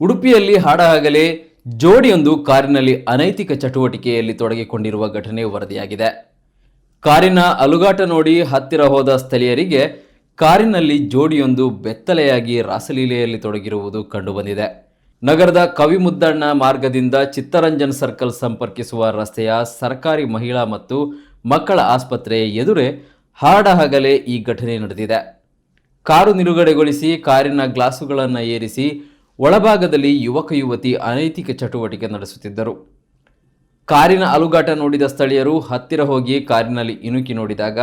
ಉಡುಪಿಯಲ್ಲಿ ಹಾಡಹಗಲೇ ಜೋಡಿಯೊಂದು ಕಾರಿನಲ್ಲಿ ಅನೈತಿಕ ಚಟುವಟಿಕೆಯಲ್ಲಿ ತೊಡಗಿಕೊಂಡಿರುವ ಘಟನೆ ವರದಿಯಾಗಿದೆ. ಕಾರಿನ ಅಲುಗಾಟ ನೋಡಿ ಹತ್ತಿರ ಹೋದ ಸ್ಥಳೀಯರಿಗೆ ಕಾರಿನಲ್ಲಿ ಜೋಡಿಯೊಂದು ಬೆತ್ತಲೆಯಾಗಿ ರಾಸಲೀಲೆಯಲ್ಲಿ ತೊಡಗಿರುವುದು ಕಂಡುಬಂದಿದೆ. ನಗರದ ಕವಿಮುದ್ದಣ್ಣ ಮಾರ್ಗದಿಂದ ಚಿತ್ತರಂಜನ್ ಸರ್ಕಲ್ ಸಂಪರ್ಕಿಸುವ ರಸ್ತೆಯ ಸರ್ಕಾರಿ ಮಹಿಳಾ ಮತ್ತು ಮಕ್ಕಳ ಆಸ್ಪತ್ರೆ ಎದುರೇ ಹಾಡಹಗಲೇ ಈ ಘಟನೆ ನಡೆದಿದೆ. ಕಾರು ನಿಲುಗಡೆಗೊಳಿಸಿ ಕಾರಿನ ಗ್ಲಾಸುಗಳನ್ನು ಏರಿಸಿ ಒಳಭಾಗದಲ್ಲಿ ಯುವಕ ಯುವತಿ ಅನೈತಿಕ ಚಟುವಟಿಕೆ ನಡೆಸುತ್ತಿದ್ದರು. ಕಾರಿನ ಅಲುಗಾಟ ನೋಡಿದ ಸ್ಥಳೀಯರು ಹತ್ತಿರ ಹೋಗಿ ಕಾರಿನಲ್ಲಿ ಇಣುಕಿ ನೋಡಿದಾಗ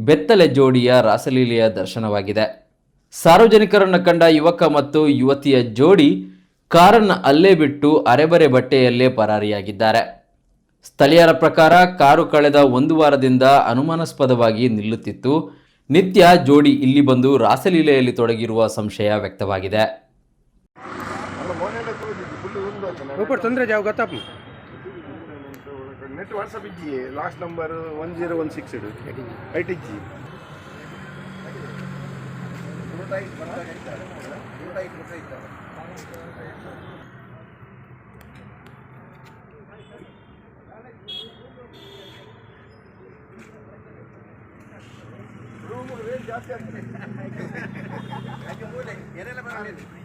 ಬೆತ್ತಲೆ ಜೋಡಿಯ ರಾಸಲೀಲೆಯ ದರ್ಶನವಾಗಿದೆ. ಸಾರ್ವಜನಿಕರನ್ನು ಕಂಡ ಯುವಕ ಮತ್ತು ಯುವತಿಯ ಜೋಡಿ ಕಾರನ್ನು ಅಲ್ಲೇ ಬಿಟ್ಟು ಅರೆಬರೆ ಬಟ್ಟೆಯಲ್ಲೇ ಪರಾರಿಯಾಗಿದ್ದಾರೆ. ಸ್ಥಳೀಯರ ಪ್ರಕಾರ ಕಾರು ಕಳೆದ ಒಂದು ವಾರದಿಂದ ಅನುಮಾನಾಸ್ಪದವಾಗಿ ನಿಲ್ಲುತ್ತಿತ್ತು. ನಿತ್ಯ ಜೋಡಿ ಇಲ್ಲಿ ಬಂದು ರಾಸಲೀಲೆಯಲ್ಲಿ ತೊಡಗಿರುವ ಸಂಶಯ ವ್ಯಕ್ತವಾಗಿದೆ. ಊಪರ್ ತೊಂದರೆ ಯಾವ ಗೊತ್ತಪ್ಪ ನೆಟ್ ವಾಟ್ಸಪ್ ಇಜ್ಜಿ last number one zero one six ಇಡು. ಐಟ್ ಜಿ ಜಾಸ್ತಿ ಆಗ್ತದೆ?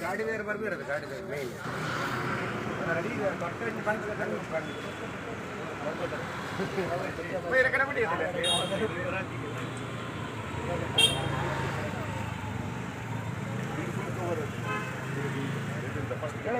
ಗಾಡಿ ಬೇರೆ ಬರ್ಬಿರೋದು ಗಾಡಿ ಬೇರೆ ಮೇನ್ ಜಾಸ್ತಿ ಕೊಡ್ತಿದ್ವಿ ಅವನಿಗೆ ಮೂರು ಅರ್ಧ ಬರ್ತೀರಿ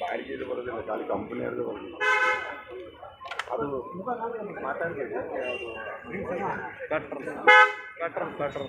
ಬಾಡಿಗೆ ಬರೋದಿಲ್ಲ ಖಾಲಿ ಕಂಪನಿಯವ್ರದ್ದು ಬರೋದಿಲ್ಲ ಅದು ಮಾತಾಡ್ತಿದ್ದೆ ಕಟ್ರ್ ಕಟ್ರ್ ಕಟ್ರ್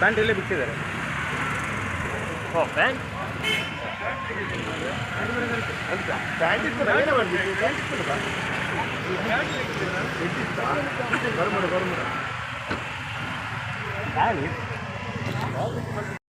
ಪ್ಯಾಂಟ್ ಇಲ್ಲೇ ಬಿಟ್ಟಿದ್ದಾರೆ ಓ ಪ್ಯಾಂಟ್ ಪ್ಯಾಂಟ್ ಇತ್ತು ಏನೇ ಮಾಡ್ಬೇಕು ಪ್ಯಾಂಟ್